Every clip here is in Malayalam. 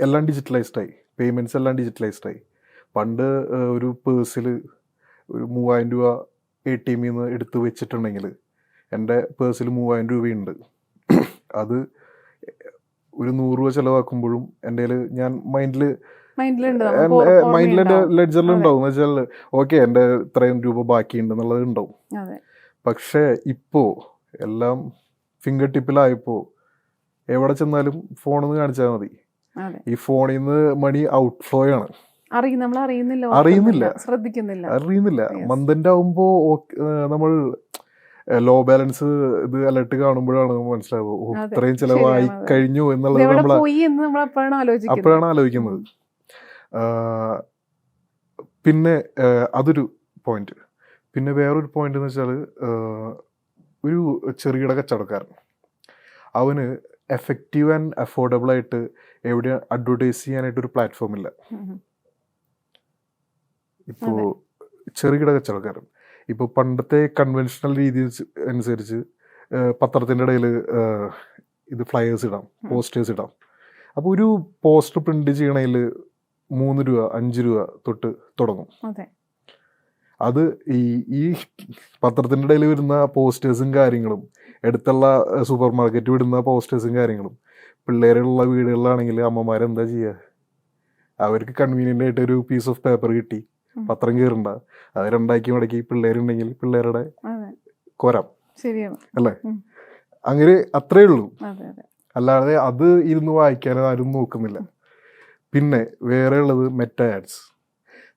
എല്ലാം ഡിജിറ്റലൈസ്ഡ് ആയി. പേയ്മെന്റ്സ് എല്ലാം ഡിജിറ്റലൈസ്ഡ് ആയി. പണ്ട് ഒരു പേഴ്സിൽ ഒരു മൂവായിരം രൂപ എ ടി എമ്മിൽ നിന്ന് എടുത്ത് വെച്ചിട്ടുണ്ടെങ്കിൽ എന്റെ പേഴ്സിൽ മൂവായിരം രൂപയുണ്ട്. അത് ഒരു നൂറ് രൂപ ചിലവാക്കുമ്പോഴും എന്റെ ഞാൻ മൈൻഡിൽ മൈൻഡിൽ എന്റെ ലെഡ്ജറിൽ ഉണ്ടാവും. എന്ന് വെച്ചാൽ ഓക്കെ എന്റെ ഇത്രയും രൂപ ബാക്കിയുണ്ട് എന്നുള്ളത് ഉണ്ടാവും. പക്ഷേ ഇപ്പോൾ എല്ലാം ഫിംഗർ ടിപ്പിലായപ്പോൾ എവിടെ ചെന്നാലും ഫോണിൽ കാണിച്ചാൽ മതി. ഈ ഫോണിൽ നിന്ന് മണി ഔട്ട് ഫ്ലോ ആണ് നമ്മൾ അറിയുന്നില്ല അറിയുന്നില്ല. ശ്രദ്ധിക്കുന്നില്ല. അറിയുന്നില്ല. Yes. ആവുമ്പോ നമ്മൾ ലോ ബാലൻസ് ഇത് അലർട്ട് കാണുമ്പോഴാണ് മനസ്സിലാവുക. ഓ ഇത്രയും ചിലവായി കഴിഞ്ഞു എന്നുള്ളത് നമ്മൾ അപ്പോഴാണ് ആലോചിക്കുന്നത്. പിന്നെ അതൊരു പോയിന്റ് പിന്നെ വേറൊരു പോയിന്റ് എന്ന് വെച്ചാൽ ഒരു ചെറുകിട കച്ചവടക്കാരൻ. അവന് എഫക്റ്റീവ് ആൻഡ് അഫോർഡബിൾ ആയിട്ട് എവിടെ അഡ്വർടൈസ് ചെയ്യാനായിട്ട് ഒരു പ്ലാറ്റ്ഫോം ഇല്ല. ഇപ്പോൾ ചെറുകിട കച്ചവടക്കാരൻ. ഇപ്പോൾ പണ്ടത്തെ കൺവെൻഷണൽ രീതി അനുസരിച്ച് പത്രത്തിന്റെ ഇടയിൽ ഇത് ഫ്ലയേഴ്സ് ഇടാം പോസ്റ്റേഴ്സ് ഇടാം. അപ്പോൾ ഒരു പോസ്റ്റർ പ്രിന്റ് ചെയ്യണതിൽ മൂന്ന് രൂപ അഞ്ച് രൂപ തൊട്ട് തുടങ്ങും. അതെ ഈ ഈ പത്രത്തിന്റെ ഇടയിൽ വരുന്ന പോസ്റ്റേഴ്സും കാര്യങ്ങളും അടുത്തുള്ള സൂപ്പർ മാർക്കറ്റ് വിടുന്ന പോസ്റ്റേഴ്സും കാര്യങ്ങളും പിള്ളേരുള്ള വീടുകളിലാണെങ്കിൽ അമ്മമാരെന്താ ചെയ്യുക അവർക്ക് കൺവീനിയന്റ് ആയിട്ട് ഒരു പീസ് ഓഫ് പേപ്പർ കിട്ടി പത്രം കീറണ്ട അത് രണ്ടാക്കി മടക്കി പിള്ളേരുണ്ടെങ്കിൽ പിള്ളേരുടെ കൊരം ശരിയാണ്. അല്ലേ? അങ്ങനെ അത്രേ ഉള്ളൂ. അല്ലാതെ അത് ഇരുന്ന് വായിക്കാൻ ആരും നോക്കുന്നില്ല. പിന്നെ വേറെ ഉള്ളത് മെറ്റ ആഡ്സ്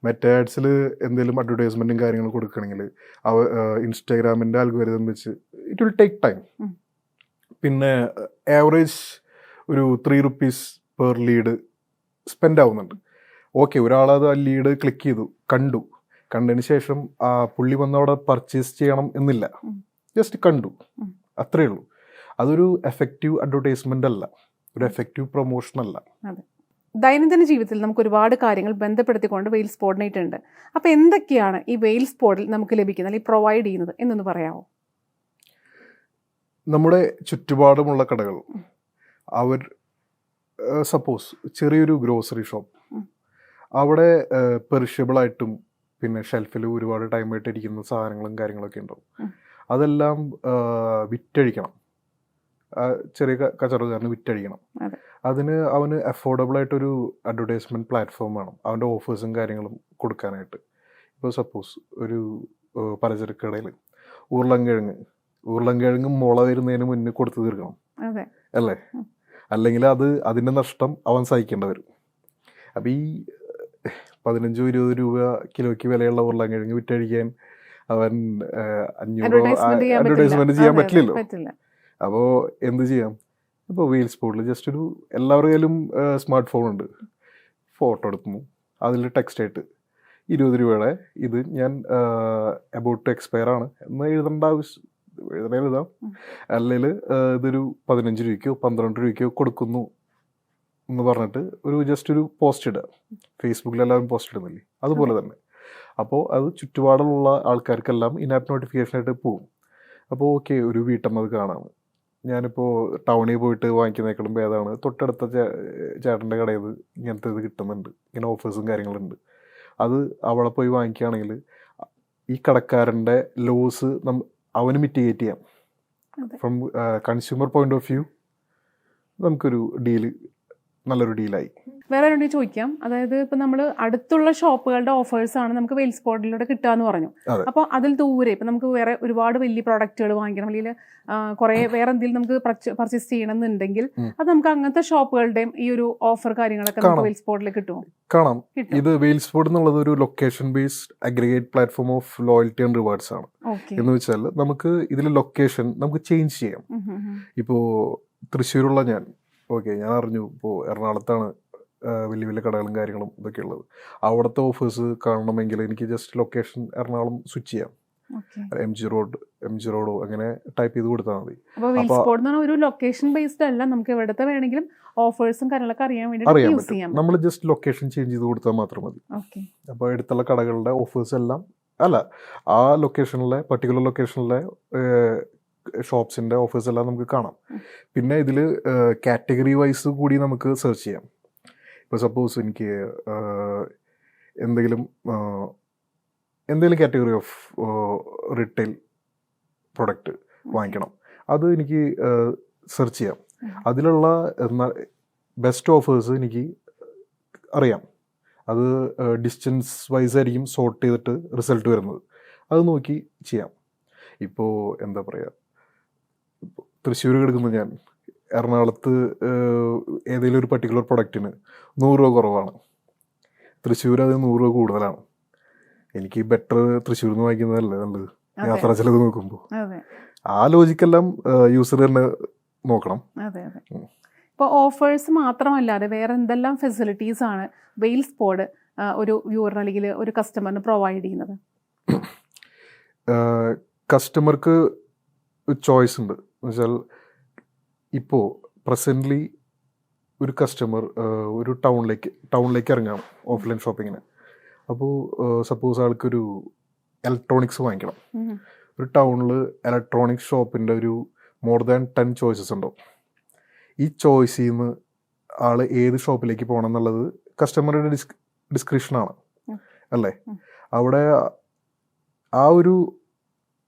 മെറ്റ ആഡ്സിൽ എന്തെങ്കിലും അഡ്വർടൈസ്മെന്റും കാര്യങ്ങളും കൊടുക്കണമെങ്കിൽ അവ ഇൻസ്റ്റാഗ്രാമിന്റെ അൽഗോരിതം വെച്ച് ഇറ്റ് വിൽ ടേക്ക് ടൈം പിന്നെ ആവറേജ് ഒരു three rupees per lead spend ആവുന്നുണ്ട്. ഓക്കെ ഒരാളത് ആ ലീഡ് ക്ലിക്ക് ചെയ്തു കണ്ടു. കണ്ടതിന് ശേഷം ആ പുള്ളി വന്ന് അവിടെ പർച്ചേസ് ചെയ്യണം എന്നില്ല. ജസ്റ്റ് കണ്ടു. അത്രയേ അത്രേ ഉള്ളൂ. അതൊരു എഫക്റ്റീവ് അഡ്വർടൈസ്മെന്റ് അല്ല. ഒരു എഫക്റ്റീവ് പ്രൊമോഷൻ അല്ല. ദൈനംദിന ജീവിതത്തിൽ നമുക്ക് ഒരുപാട് കാര്യങ്ങൾ ബന്ധപ്പെടുത്തിക്കൊണ്ട് വെയിൽ കോർഡിനേറ്റ് ഉണ്ട് അപ്പോൾ എന്തൊക്കെയാണ് ഈ വെയിൽ സ്പോർഡിൽ നമുക്ക് ലഭിക്കുന്നത്? അല്ലെങ്കിൽ പ്രൊവൈഡ് ചെയ്യുന്നത്? എന്നൊന്ന് പറയാമോ നമ്മുടെ ചുറ്റുപാടുമുള്ള കടകൾ. അവർ സപ്പോസ് ചെറിയൊരു ഗ്രോസറി ഷോപ്പ് അവിടെ പെറിഷ്യബിൾ ആയിട്ടും പിന്നെ ഷെൽഫിൽ ഒരുപാട് ടൈമായിട്ട് ഇരിക്കുന്ന സാധനങ്ങളും കാര്യങ്ങളൊക്കെ ഉണ്ടാവും. അതെല്ലാം വിറ്റഴിക്കണം. ചെറിയ കച്ചവടക്കാരന് വിറ്റഴിക്കണം. അതെ. അതിന് അവന് അഫോർഡബിൾ ആയിട്ടൊരു അഡ്വർടൈസ്മെന്റ് പ്ലാറ്റ്ഫോം വേണം. അവന്റെ ഓഫേഴ്സും കാര്യങ്ങളും കൊടുക്കാനായിട്ട്. ഇപ്പോൾ സപ്പോസ് ഒരു പലചരക്ക് കടയിൽ ഉരുളൻകിഴങ്ങ്. ഉരുളൻകിഴങ്ങ് മുള വരുന്നതിന് മുന്നേ കൊടുത്തു തീർക്കണം. അല്ലേ? അല്ലെങ്കിൽ അത് അതിന്റെ നഷ്ടം അവൻ സഹിക്കേണ്ടി വരും. അപ്പം ഈ പതിനഞ്ചോ ഇരുപത് രൂപ കിലോയ്ക്ക് വിലയുള്ള ഉരുളൻകിഴങ്ങ് വിറ്റഴിക്കാൻ അവൻ അഞ്ഞൂറോ അഡ്വർടൈസ്മെന്റ് ചെയ്യാൻ പറ്റില്ലല്ലോ. പറ്റില്ല. അപ്പോൾ എന്ത് ചെയ്യാം? ഇപ്പോൾ വീൽ സ്പോട്ടിൽ ജസ്റ്റ് ഒരു എല്ലാവരുടെ കയ്യിലും സ്മാർട്ട് ഫോൺ ഉണ്ട്. ഫോട്ടോ എടുക്കുന്നു അതിൽ ടെക്സ്റ്റ് ആയിട്ട് ഇരുപത് രൂപയുടെ ഇത് ഞാൻ അബൌട്ട് ടു എക്സ്പയർ ആണ്. എന്ന് എഴുതേണ്ട ആവശ്യം. എഴുതണേ എഴുതാം. അല്ലെങ്കിൽ ഇതൊരു പതിനഞ്ച് രൂപയ്ക്കോ പന്ത്രണ്ട് രൂപയ്ക്കോ കൊടുക്കുന്നു എന്ന് പറഞ്ഞിട്ട് ഒരു ജസ്റ്റ് ഒരു പോസ്റ്റ് ഇടുക. ഫേസ്ബുക്കിൽ എല്ലാവരും പോസ്റ്റ് ഇടുന്നില്ലേ? അതുപോലെ തന്നെ. അപ്പോൾ അത് ചുറ്റുപാടുള്ള ആൾക്കാർക്കെല്ലാം ഇനാപ്പ് നോട്ടിഫിക്കേഷനായിട്ട് പോകും. അപ്പോൾ ഓക്കെ ഒരു വീട്ടമ്മ അത് കാണാം. ഞാനിപ്പോൾ ടൗണിൽ പോയിട്ട് വാങ്ങിക്കുന്നതിനേക്കാളും ഭേദമാണ്. തൊട്ടടുത്ത ചേട്ടന്റെ കടയിൽ നിന്ന് ഇങ്ങനത്തെ ഇത് കിട്ടുന്നുണ്ട്. ഇങ്ങനെ ഓഫേഴ്സും കാര്യങ്ങളുണ്ട്. അത് അവളെ പോയി വാങ്ങിക്കുകയാണെങ്കിൽ ഈ കടക്കാരന്റെ ലോസ് നം അവന് മിറ്റിഗേറ്റ് ചെയ്യാം. From consumer point of view നമുക്കൊരു ഡീൽ നല്ലൊരു ഡീലായി. വേറെ ഒരു ചോദിക്കാം. അതായത് ഇപ്പൊ നമ്മൾ അടുത്തുള്ള ഷോപ്പുകളുടെ ഓഫേഴ്സ് ആണ് നമുക്ക് വെയിൽ സ്പോട്ടിലൂടെ കിട്ടുക എന്ന് പറഞ്ഞു അപ്പൊ അപ്പോൾ അതിൽ ദൂരെ ഇപ്പൊ നമുക്ക് വേറെ ഒരുപാട് വലിയ പ്രോഡക്റ്റുകൾ വാങ്ങിക്കണം. അല്ലെങ്കിൽ കുറെ വേറെ എന്തെങ്കിലും നമുക്ക് പർച്ചേസ് ചെയ്യണം എന്നുണ്ടെങ്കിൽ അത് നമുക്ക് അങ്ങനത്തെ ഷോപ്പുകളുടെയും ഈ ഒരു ഓഫർ കാര്യങ്ങളൊക്കെ നമുക്ക് കിട്ടുമോ? കാണാം. ഇത് വെയിൽ സ്പോട്ട് എന്നുള്ളത് ഒരു location based aggregate platform of loyalty and rewards ആണ്. എന്ന് വെച്ചാൽ നമുക്ക് ഇതിലെ ലൊക്കേഷൻ നമുക്ക് ചേഞ്ച് ചെയ്യാം. ഇപ്പോ തൃശ്ശൂരുള്ള ഞാൻ ഓക്കെ ഞാൻ അറിഞ്ഞു ഇപ്പോൾ എറണാകുളത്താണ് വലിയ വലിയ കടകളും കാര്യങ്ങളും ഇതൊക്കെ ഉള്ളത്. അവിടുത്തെ ഓഫേഴ്സ് കാണണമെങ്കിൽ എനിക്ക് ജസ്റ്റ് ലൊക്കേഷൻ എറണാകുളം സ്വിച്ച് ചെയ്യാം. M G road M G റോഡോ അങ്ങനെ ടൈപ്പ് ചെയ്ത് കൊടുത്താൽ മതി. അപ്പോൾ ഒരു ലൊക്കേഷൻ ബേസ്ഡ് അല്ല. നമുക്ക് എവിടത്തെ വേണമെങ്കിലും ഓഫേഴ്സും കാര്യങ്ങളൊക്കെ അറിയാൻ വേണ്ടി അറിയാൻ യൂസ് പറ്റും. ചെയ്യാം നമ്മൾ ജസ്റ്റ് ലൊക്കേഷൻ ചേഞ്ച് ചെയ്ത് കൊടുത്താൽ മാത്രം മതി. അപ്പോൾ അടുത്തുള്ള കടകളുടെ ഓഫേഴ്സ് എല്ലാം അല്ല ആ ലൊക്കേഷനിലെ പർട്ടിക്കുലർ ലൊക്കേഷനിലെ ഷോപ്സിന്റെ ഓഫേഴ്സ് എല്ലാം നമുക്ക് കാണാം. പിന്നെ ഇതിൽ കാറ്റഗറി വൈസ് കൂടി നമുക്ക് സെർച്ച് ചെയ്യാം. ഇപ്പോൾ സപ്പോസ് എനിക്ക് എന്തെങ്കിലും എന്തെങ്കിലും കാറ്റഗറി ഓഫ് റിട്ടെയിൽ പ്രൊഡക്റ്റ് വാങ്ങിക്കണം. അത് എനിക്ക് സെർച്ച് ചെയ്യാം. അതിലുള്ള ബെസ്റ്റ് ഓഫേഴ്സ് എനിക്ക് അറിയാം. അത് ഡിസ്റ്റൻസ് വൈസ് ആയിരിക്കും സോർട്ട് ചെയ്തിട്ട് റിസൾട്ട് വരുന്നത്. അത് നോക്കി ചെയ്യാം. ഇപ്പോൾ എന്താ പറയുക തൃശ്ശൂർ കിടക്കുന്ന ഞാൻ. എറണാകുളത്ത് ഏതെങ്കിലും ഒരു പർട്ടിക്കുലർ പ്രൊഡക്റ്റിന് നൂറ് രൂപ കുറവാണ്. തൃശ്ശൂർ അത് നൂറ് രൂപ കൂടുതലാണ്. എനിക്ക് ബെറ്റർ തൃശ്ശൂരിൽ നിന്ന് വാങ്ങിക്കുന്നതല്ലേ നല്ലത്. യാത്രാ ചിലവ് നോക്കുമ്പോൾ ആ ലോജിക്കെല്ലാം യൂസർ തന്നെ നോക്കണം. ഇപ്പോൾ ഓഫേഴ്സ് മാത്രമല്ലാതെ വേറെ എന്തെല്ലാം ഫെസിലിറ്റീസ് ആണ് വെയിൽ സ്പോഡ് ഒരു വ്യൂവറിന് അല്ലെങ്കിൽ ഒരു കസ്റ്റമറിന് പ്രൊവൈഡ് ചെയ്യുന്നത്? കസ്റ്റമർക്ക് ചോയ്സ് ഉണ്ട്. എന്നുവെച്ചാൽ ഇപ്പോൾ പ്രസന്റ്ലി ഒരു കസ്റ്റമർ ഒരു ടൗണിലേക്ക് ടൗണിലേക്ക് ഇറങ്ങാം ഓഫ്ലൈൻ ഷോപ്പിങ്ങിന് അപ്പോൾ സപ്പോസ് ആൾക്കൊരു ഇലക്ട്രോണിക്സ് വാങ്ങിക്കണം. ഒരു ടൗണിൽ ഇലക്ട്രോണിക്സ് ഷോപ്പിന്റെ ഒരു മോർ ദാൻ ടെൻ ചോയ്സസ് ഉണ്ടാവും ഈ ചോയ്സിൽ നിന്ന് ആൾ ഏത് ഷോപ്പിലേക്ക് പോകണം എന്നുള്ളത് കസ്റ്റമറുടെ ഡിസ് ഡിസ്ക്രിപ്ഷനാണ് അല്ലേ? അവിടെ ആ ഒരു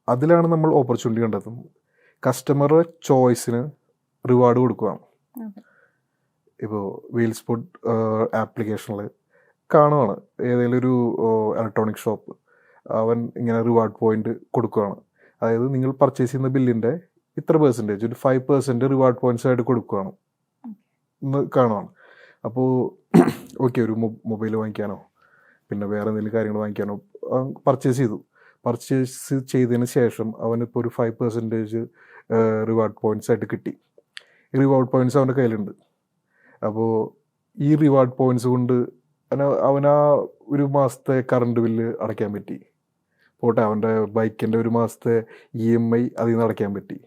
അതിലാണ് നമ്മൾ ഓപ്പർച്യൂണിറ്റി കണ്ടെത്തുന്നത്. കസ്റ്റമറുടെ ചോയ്സിന് റിവാർഡ് കൊടുക്കുകയാണ്. ഇപ്പോൾ വീൽ സ്പോട്ട് ആപ്ലിക്കേഷനിൽ കാണുവാണ്. ഏതെങ്കിലും ഒരു ഇലക്ട്രോണിക് ഷോപ്പ് അവൻ ഇങ്ങനെ റിവാർഡ് പോയിന്റ് കൊടുക്കുകയാണ് അതായത് നിങ്ങൾ പർച്ചേസ് ചെയ്യുന്ന ബില്ലിന്റെ ഇത്ര പെർസെന്റേജ് ഒരു ഫൈവ് പെർസെന്റ് റിവാർഡ് പോയിന്റ്സ് ആയിട്ട് കൊടുക്കുകയാണ് എന്ന് കാണുവാണ്. അപ്പോൾ ഓക്കെ ഒരു മൊബൈൽ വാങ്ങിക്കാനോ പിന്നെ വേറെ എന്തെങ്കിലും കാര്യങ്ങൾ വാങ്ങിക്കാനോ പർച്ചേസ് ചെയ്തു. പർച്ചേസ് ചെയ്തതിന് ശേഷം അവനിപ്പോൾ ഒരു ഫൈവ് പെർസെന്റേജ് റിവാർഡ് പോയിന്റ്സ് ആയിട്ട് കിട്ടി. ഈ റിവാർഡ് പോയിന്റ്സ് അവന്റെ കയ്യിലുണ്ട്. അപ്പോൾ ഈ റിവാർഡ് പോയിന്റ്സ് കൊണ്ട് അവൻ അവനാ ഒരു മാസത്തെ കറണ്ട് ബില്ല് അടയ്ക്കാൻ പറ്റി. പോട്ടെ അവന്റെ ബൈക്കിന്റെ ഒരു മാസത്തെ ഇ എം ഐ അതിൽ നിന്ന് അടയ്ക്കാൻ പറ്റി.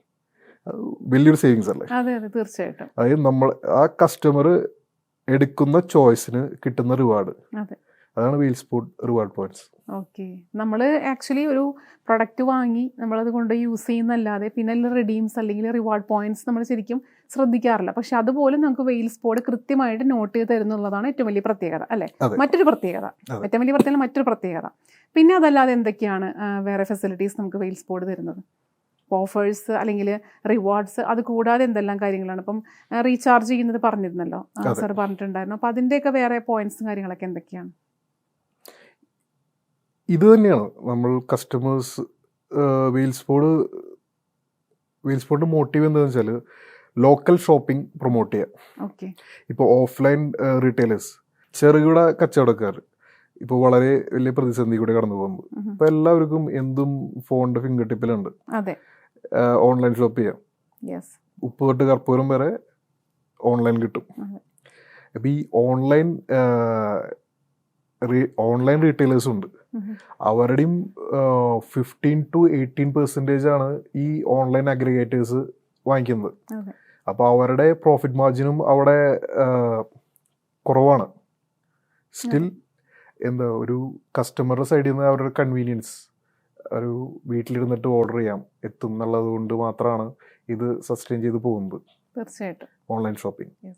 വലിയൊരു സേവിങ്സ് അല്ലേ? അതെ അതെ തീർച്ചയായിട്ടും. അതായത് നമ്മൾ ആ കസ്റ്റമർ എടുക്കുന്ന ചോയ്സിന് കിട്ടുന്ന റിവാർഡ് അതെ. അതാണ് wheel spot reward points okay നമ്മൾ ആക്ച്വലി ഒരു പ്രൊഡക്റ്റ് വാങ്ങി നമ്മളത് കൊണ്ട് യൂസ് ചെയ്യുന്നല്ലാതെ പിന്നെ റിഡീംസ് അല്ലെങ്കിൽ റിവാർഡ് പോയിന്റ്സ് നമ്മൾ ശരിക്കും ശ്രദ്ധിക്കാറില്ല. പക്ഷെ അതുപോലെ നമുക്ക് വെയിൽ സ്പോർഡ് കൃത്യമായിട്ട് നോട്ട് ചെയ്ത് തരുന്നുള്ളതാണ് ഏറ്റവും വലിയ പ്രത്യേകത അല്ലേ? മറ്റൊരു പ്രത്യേകത. ഏറ്റവും വലിയ പ്രത്യേകത മറ്റൊരു പ്രത്യേകത. പിന്നെ അതല്ലാതെ എന്തൊക്കെയാണ് വേറെ ഫെസിലിറ്റീസ് നമുക്ക് വെയിൽ സ്പോർഡ് തരുന്നത്? ഓഫേഴ്സ് അല്ലെങ്കിൽ റിവാർഡ്സ് അത് കൂടാതെ എന്തെല്ലാം കാര്യങ്ങളാണ്? ഇപ്പം റീചാർജ് ചെയ്യുന്നത് പറഞ്ഞിരുന്നല്ലോ. സാർ പറഞ്ഞിട്ടുണ്ടായിരുന്നു. അപ്പോൾ അതിന്റെയൊക്കെ വേറെ പോയിന്റ്സും കാര്യങ്ങളൊക്കെ എന്തൊക്കെയാണ്? ഇത് തന്നെയാണ്. നമ്മൾ കസ്റ്റമേഴ്സ് വീൽസ് ബോർഡ് വീൽസ് ബോർഡിന്റെ മോട്ടീവ് എന്താണെന്ന് വെച്ചാൽ ലോക്കൽ ഷോപ്പിംഗ് പ്രൊമോട്ട് ചെയ്യുക ഓക്കെ ഇപ്പോൾ ഓഫ്ലൈൻ റീറ്റെയിലേഴ്സ് ചെറുകിട കച്ചവടക്കാർ ഇപ്പോൾ വളരെ വലിയ പ്രതിസന്ധി കൂടെ കടന്നു പോകുന്നത് ഇപ്പം എല്ലാവർക്കും എന്തും ഫോണിന്റെ ഫിംഗർ ടിപ്പിലുണ്ട് അതെ. ഓൺലൈൻ ഷോപ്പ് ചെയ്യാം. ഉപ്പ് തൊട്ട് കർപ്പൂരം വരെ ഓൺലൈൻ കിട്ടും. അപ്പം ഈ ഓൺലൈൻ ഓൺലൈൻ റീറ്റെയിലേഴ്സും ഉണ്ട്. അവരുടെയും ഫിഫ്റ്റീൻ ടു എയ്റ്റീൻ പെർസെന്റേജ് ആണ് ഈ ഓൺലൈൻ അഗ്രിഗേറ്റേഴ്സ് വാങ്ങിക്കുന്നത്. അപ്പോൾ അവരുടെ പ്രോഫിറ്റ് മാർജിനും അവിടെ കുറവാണ്. സ്റ്റിൽ എന്താ ഒരു കസ്റ്റമറുടെ സൈഡിൽ നിന്ന് അവരുടെ കൺവീനിയൻസ് ഒരു വീട്ടിലിരുന്നിട്ട് ഓർഡർ ചെയ്യാം എത്തും എന്നുള്ളത് കൊണ്ട് മാത്രമാണ് ഇത് സസ്റ്റെയിൻ ചെയ്ത് പോകുന്നത്. തീർച്ചയായിട്ടും. ഓൺലൈൻ ഷോപ്പിംഗ്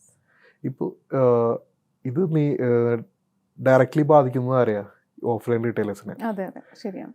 ഇപ്പോൾ ഇത് നീ ഡയറക്റ്റ്ലി ബാധിക്കുന്നത് ആരെയാ? ഓഫ്ലൈൻ റീറ്റെയിലേഴ്സിനെ അതെ അതെ. ശരിയാണ്.